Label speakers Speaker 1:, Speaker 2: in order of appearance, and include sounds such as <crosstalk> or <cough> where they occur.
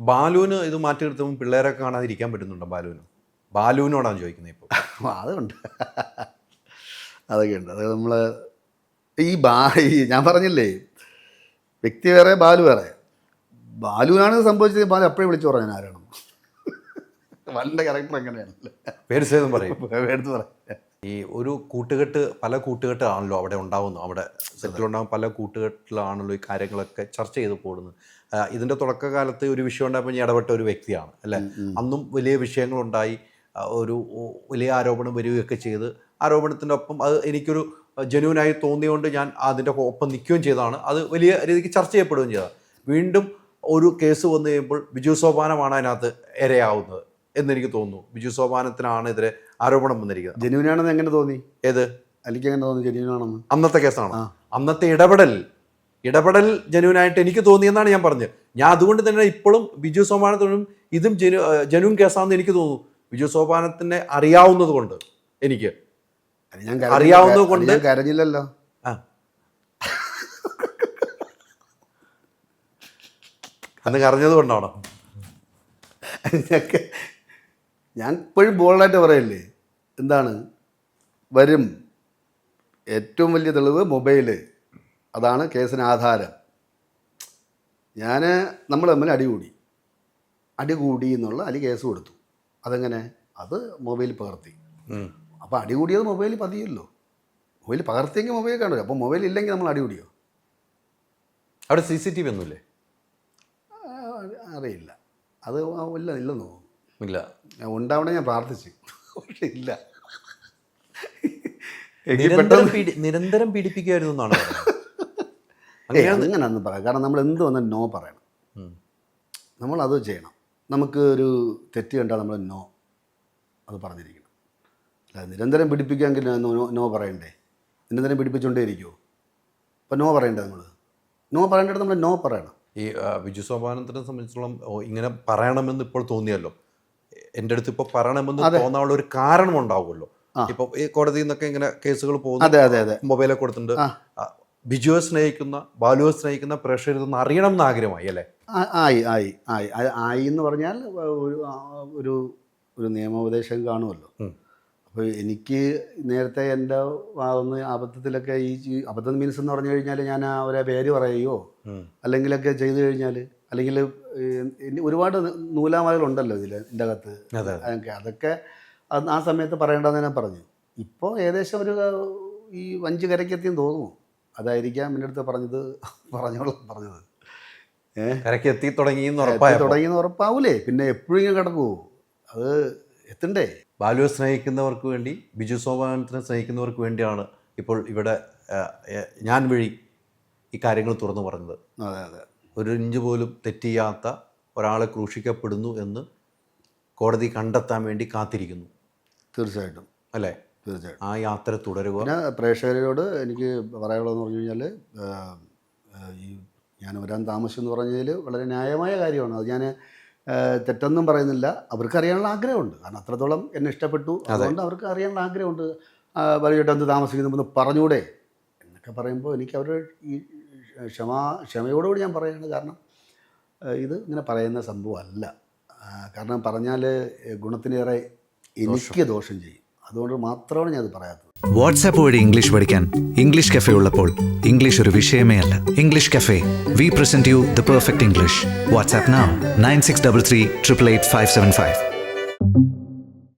Speaker 1: ബാലുവിന് ഇത് മാറ്റി നിർത്തുമ്പോൾ പിള്ളേരൊക്കെ കാണാതിരിക്കാൻ പറ്റുന്നുണ്ടോ ബാലുവിന്? ബാലുവിനോടാണ് ചോദിക്കുന്നത് ഇപ്പോൾ
Speaker 2: അതുണ്ട്. അതൊക്കെ ഉണ്ട് അത് നമ്മൾ ഈ ബാ ഈ ഞാൻ പറഞ്ഞില്ലേ വ്യക്തി വേറെ ബാലു വേറെ. ബാലുവിനാണ് സംഭവിച്ചത്. ബാലു എപ്പോഴും വിളിച്ചു പറയാൻ ആരാണ് ബാലിന്റെ ക്യാരക്ടർ എങ്ങനെയാണല്ലോ
Speaker 1: പേര് ചെയ്തും പറയും.
Speaker 2: എടുത്ത് പറയാം.
Speaker 1: ഈ ഒരു കൂട്ടുകെട്ട് പല കൂട്ടുകെട്ടാണല്ലോ അവിടെ ഉണ്ടാവുന്നു അവിടെ സെറ്റിലുണ്ടാകും പല കൂട്ടുകെട്ടിലാണല്ലോ ഈ കാര്യങ്ങളൊക്കെ ചർച്ച ചെയ്ത് പോകുന്നത്. ഇതിന്റെ ഇതിന്റെ തുടക്കകാലത്ത് ഒരു വിഷയം ഉണ്ടായപ്പോൾ ഞാൻ ഇടപെട്ട ഒരു വ്യക്തിയാണ് അല്ലേ? അന്നും വലിയ വിഷയങ്ങളുണ്ടായി. ഒരു വലിയ ആരോപണം വരികയൊക്കെ ചെയ്ത്. ആരോപണത്തിന്റെ ഒപ്പം അത് എനിക്കൊരു ജനുവനായി തോന്നിയുകൊണ്ട് ഞാൻ അതിന്റെ ഒപ്പം നിൽക്കുകയും ചെയ്തതാണ്. അത് വലിയ രീതിക്ക് ചർച്ച ചെയ്യപ്പെടുകയും ചെയ്തതാണ്. വീണ്ടും ഒരു കേസ് വന്നു കഴിയുമ്പോൾ ബിജു സോപാനമാണ് അതിനകത്ത് ഇരയാവുന്നത്. എന്നെനിക്ക് തോന്നുന്നു. ബിജു സോപാനത്തിനാണ് എതിരെ ആരോപണം വന്നിരിക്കുന്നത്.
Speaker 2: ജനുവിനാണെന്ന് എങ്ങനെ തോന്നി?
Speaker 1: ഏത്?
Speaker 2: അലിക്ക് എങ്ങനെ തോന്നി? ജനുവിനാണെന്ന്
Speaker 1: അന്നത്തെ കേസാണ്. അന്നത്തെ ഇടപെടൽ. ഇടപെടൽ ജനുവിനായിട്ട് എനിക്ക് തോന്നിയെന്നാണ് ഞാൻ പറഞ്ഞത്. ഞാൻ അതുകൊണ്ട് തന്നെ ഇപ്പോഴും ബിജു സോപാനത്തിനും ഇതും ജനു ജനുവിൻ കേസാണെന്ന് എനിക്ക് തോന്നുന്നു. ബിജു സോപാനത്തിനെ അറിയാവുന്നത് കൊണ്ട് എനിക്ക്. അറിയാവുന്നത് കൊണ്ട്
Speaker 2: കരഞ്ഞില്ലല്ലോ.
Speaker 1: അന്ന് കരഞ്ഞത് കൊണ്ടാണോ?
Speaker 2: ഞാൻ ഇപ്പോഴും ബോൾഡായിട്ട് പറയല്ലേ? എന്താണ്? വരും. ഏറ്റവും വലിയ തെളിവ് മൊബൈൽ അതാണ് കേസിന് ആധാരം. ഞാൻ നമ്മൾ തമ്മിൽ അടികൂടി അടികൂടി എന്നുള്ള അതിൽ കേസ് കൊടുത്തു. അതെങ്ങനെ? അത് മൊബൈൽ പകർത്തി. അപ്പോൾ അടികൂടിയത് മൊബൈൽ പതിയല്ലോ. മൊബൈൽ പകർത്തിയെങ്കിൽ മൊബൈൽ കണ്ടു അപ്പോൾ മൊബൈൽ ഇല്ലെങ്കിൽ നമ്മൾ അടികൂടിയോ
Speaker 1: അവിടെ സി സി ടി വി ഒന്നുമില്ലേ?
Speaker 2: അറിയില്ല. അത് ഇല്ല ഇല്ലെന്ന് തോന്നുന്നു.
Speaker 1: ഇല്ല.
Speaker 2: ഉണ്ടാവണേ ഞാൻ പ്രാർത്ഥിച്ചു. പക്ഷെ ഇല്ല.
Speaker 1: നിരന്തരം പീഡി- നിരന്തരം പീഡിപ്പിക്കുമായിരുന്നു എന്നാണ് <laughs>
Speaker 2: അങ്ങനെ പറയാം. കാരണം നമ്മൾ എന്ത് വന്നാൽ നോ പറയണം. നമ്മൾ അത് ചെയ്യണം. നമുക്ക് ഒരു തെറ്റ് കണ്ടാൽ നമ്മൾ നോ അത് പറഞ്ഞിരിക്കണം. അല്ല നിരന്തരം പിടിപ്പിക്കാമെങ്കിൽ നോ പറയണ്ടേ? നിരന്തരം പിടിപ്പിച്ചുകൊണ്ടേ ഇരിക്കുമോ അപ്പോൾ നോ പറയണ്ടേ നമ്മൾ? നോ പറയേണ്ടത് നമ്മൾ നോ പറയണം.
Speaker 1: ഈ വിജു ബിജു സോപാനത്തിനെ സംബന്ധിച്ചിടത്തോളം ഇങ്ങനെ പറയണമെന്ന് ഇപ്പോൾ തോന്നിയല്ലോ. എന്റെ അടുത്ത് ഇപ്പോൾ പറയണമെന്ന് തോന്നാനുള്ള ഒരു കാരണം ഉണ്ടാവുമല്ലോ. ഇപ്പൊ ഈ കോടതിയിൽ നിന്നൊക്കെ ഇങ്ങനെ കേസുകൾ പോകുന്നു. മൊബൈലൊക്കെ കൊടുത്തിട്ടുണ്ട്. ബിജുവെ സ്നേഹിക്കുന്ന ബാലുവെ സ്നേഹിക്കുന്ന പ്രേക്ഷകർ ഇതൊന്ന് അറിയണം എന്ന് ആഗ്രഹമായി അല്ലേ
Speaker 2: ആയി ആയി ആയി. ആയി എന്ന് പറഞ്ഞാൽ ഒരു ഒരു ഒരു നിയമോപദേശം കാണുമല്ലോ. അപ്പോൾ എനിക്ക് നേരത്തെ എന്റെ ഒന്ന് അബദ്ധത്തിലൊക്കെ ഈ അബദ്ധം മീൻസ് എന്ന് പറഞ്ഞു കഴിഞ്ഞാൽ ഞാൻ അവരെ പേര് പറയുകയോ. അല്ലെങ്കിലൊക്കെ ചെയ്തു കഴിഞ്ഞാൽ അല്ലെങ്കിൽ ഒരുപാട് നൂലാമാലകളുണ്ടല്ലോ ഇതിൽ എന്റെ അകത്ത്. അതൊക്കെ അതൊക്കെ ആ സമയത്ത് പറയേണ്ടതെന്ന് ഞാൻ പറഞ്ഞു. ഇപ്പോൾ ഏകദേശം ഒരു ഈ അഞ്ച് കരയ്ക്കെത്തിയെന്ന് തോന്നുന്നു. അതായിരിക്കാം എന്റെ അടുത്ത് പറഞ്ഞത് പറഞ്ഞോളാം പറഞ്ഞത്.
Speaker 1: കരയ്ക്ക് എത്തി തുടങ്ങി എന്ന്
Speaker 2: തുടങ്ങിയെന്ന് ഉറപ്പാവൂലേ? പിന്നെ എപ്പോഴും ഇങ്ങനെ കിടക്കുമോ അത് എത്തണ്ടേ?
Speaker 1: ബാലുവെ സ്നേഹിക്കുന്നവർക്ക് വേണ്ടി ബിജു സോപാനത്തിനെ സ്നേഹിക്കുന്നവർക്ക് വേണ്ടിയാണ് ഇപ്പോൾ ഇവിടെ ഞാൻ വഴി ഈ കാര്യങ്ങൾ തുറന്നു പറഞ്ഞത്.
Speaker 2: അതെ അതെ.
Speaker 1: ഒരു ഇഞ്ച് പോലും തെറ്റിയാത്ത ഒരാളെ ക്രൂശിക്കപ്പെടുന്നു എന്ന് കോടതി കണ്ടെത്താൻ വേണ്ടി കാത്തിരിക്കുന്നു.
Speaker 2: തീർച്ചയായിട്ടും.
Speaker 1: അല്ലേ?
Speaker 2: തീർച്ചയായിട്ടും.
Speaker 1: ആ യാത്ര തുടരുക.
Speaker 2: പിന്നെ പ്രേക്ഷകരോട് എനിക്ക് പറയാനുള്ളതെന്ന് പറഞ്ഞു കഴിഞ്ഞാൽ ഈ ഞാൻ വരാൻ താമസിച്ചു എന്ന് പറഞ്ഞതിൽ വളരെ ന്യായമായ കാര്യമാണ്. അത് ഞാൻ തെറ്റൊന്നും പറയുന്നില്ല. അവർക്ക് അറിയാനുള്ള ആഗ്രഹമുണ്ട്. കാരണം അത്രത്തോളം എന്നെ ഇഷ്ടപ്പെട്ടു. അതുകൊണ്ട് അവർക്ക് അറിയാനുള്ള ആഗ്രഹമുണ്ട്. പറഞ്ഞിട്ട് എന്ത് താമസിക്കുന്നു പറഞ്ഞൂടെ എന്നൊക്കെ പറയുമ്പോൾ എനിക്ക് അവരുടെ ഈ ക്ഷമ ക്ഷമയോടുകൂടി ഞാൻ പറയുകയാണ്. കാരണം ഇത് ഇങ്ങനെ പറയുന്ന സംഭവമല്ല. അല്ല കാരണം പറഞ്ഞാൽ ഗുണത്തിനേറെ എനിക്ക് ദോഷം. ചെയ്യും. അതുകൊണ്ട് മാത്രമാണ് ഞാൻ അത് പറയാത്തത്.
Speaker 3: വാട്സാപ്പ് വഴി ഇംഗ്ലീഷ് പഠിക്കാൻ ഇംഗ്ലീഷ് കഫേ ഉള്ളപ്പോൾ ഇംഗ്ലീഷ് ഒരു വിഷയമേ അല്ല. English cafe we present you the perfect English WhatsApp nine six double three triple eight five seven five